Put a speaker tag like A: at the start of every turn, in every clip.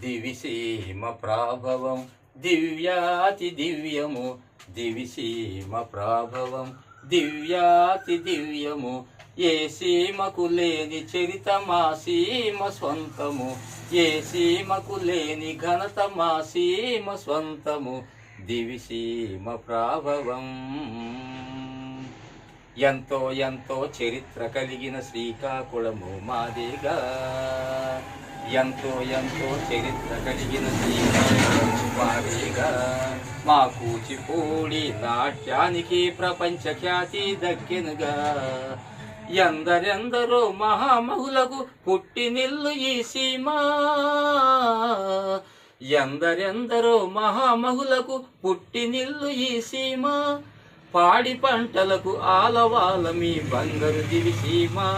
A: దివిసీమ ప్రాభవం దివ్యాతి దివ్యము. దివిసీమ ప్రాభవం దివ్యాతి దివ్యము. ఏ సీమకు లేని చరిత మా సీమ స్వంతము. ఏ సీమకు లేని ఘనత మా సీమ స్వంతము. దివిసీమ ప్రాభవం. ఎంతో ఎంతో చరిత్ర కలిగిన శ్రీకాకుళము మాదేగా ఎంతో ఎంతో చరిత్ర కలిగిన శ్రీకాకుళము మాదేగా మా కూచిపూడి నాట్యానికి ప్రపంచ ఖ్యాతి దక్కెనుగా ఎందరెందరో మహామహులకు పుట్టినిల్లు ఈ సీమ ఎందరెందరో మహామహులకు పుట్టినిల్లు ఈ సీమ పాడి పంటలకు ఆలవాల మీ బంగారు దివిసీమా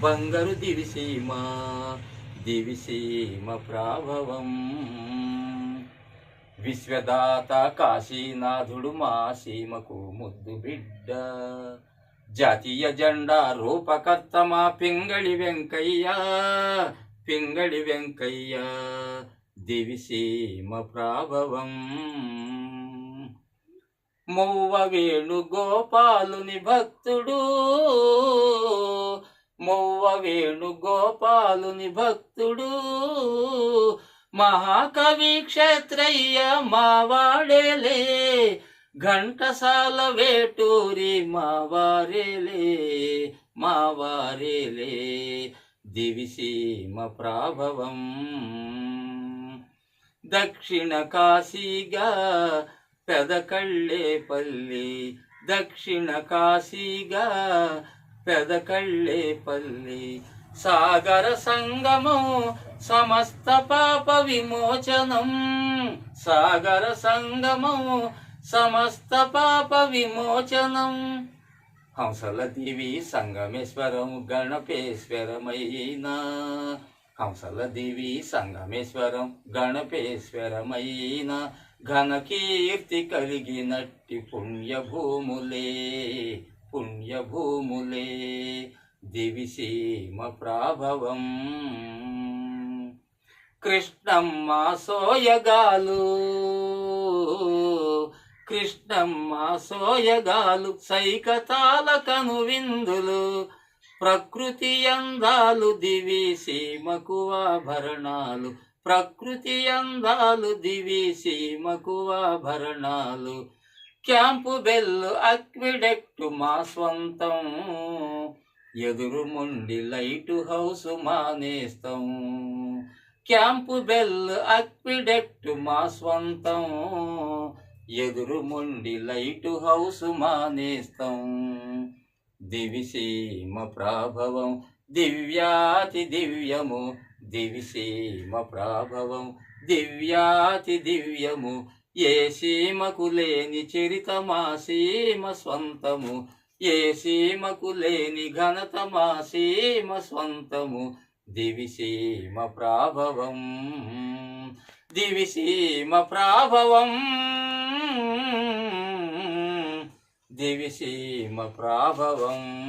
A: బంగారు దివిసీమా దివిసీమ ప్రాభవం. విశ్వదాత కాశీనాథుడు మా సీమకు ముద్దు బిడ్డ. జాతీయ జెండా రూపకర్త మా పింగళి వెంకయ్య పింగళి వెంకయ్య దివిసీమ ప్రాభవం. మౌవ వేణుగోపాలుని భక్తుడు. మౌవ వేణు గోపాలుని భక్తుడు. మహాకవి క్షేత్రయ్య మావాడేలే. ఘంటసాల వేటూరి మావారేలే. మావారేలే. దివిసీమ ప్రాభవం. దక్షిణ కాశీగా పెదకళ్ళేపల్లి దక్షిణ కాశీగా పెదకళ్ళేపల్లి సాగర సంగమం సమస్త పాప విమోచనం. సాగర సంగమం సమస్త పాప విమోచనం. హంసల దేవి సంగమేశ్వరం గణపేశ్వరమైనా హంసల దేవి సంగమేశ్వరం గణపేశ్వరమైన ఘనకీర్తి కలిగినట్టి పుణ్యభూములే పుణ్యభూములే దివిసీమ ప్రాభవం. కృష్ణమ్మ సోయగాలు కృష్ణమ్మ సోయగాలు సైకతాల కనువిందులు ప్రకృతి అందాలు దివి సీమకు ఆభరణాలు ప్రకృతి అందాలు దివి సీమకు ఆభరణాలు క్యాంపు బెల్లు అక్విడెక్టు మా స్వంతం. ఎదురు ముండి లైటు హౌస్ మానేస్తాం. క్యాంపు బెల్ అక్విడెక్టు మా స్వంతం. ఎదురు ముండి లైటు హౌస్ మానేస్తాం. దివిసీమ ప్రాభవం దివ్యాతి దివ్యము దివిసీమ ప్రాభవం. దివ్యాతి దివ్యము ఏ సీమకు లేని చరిత మా సీమ స్వంతము. ఏ సీమకు లేని ఘనత మా సీమ స్వంతము. దివిసీమ ప్రాభవం దివిసీమ ప్రాభవం. దివిసీమ ప్రాభవం.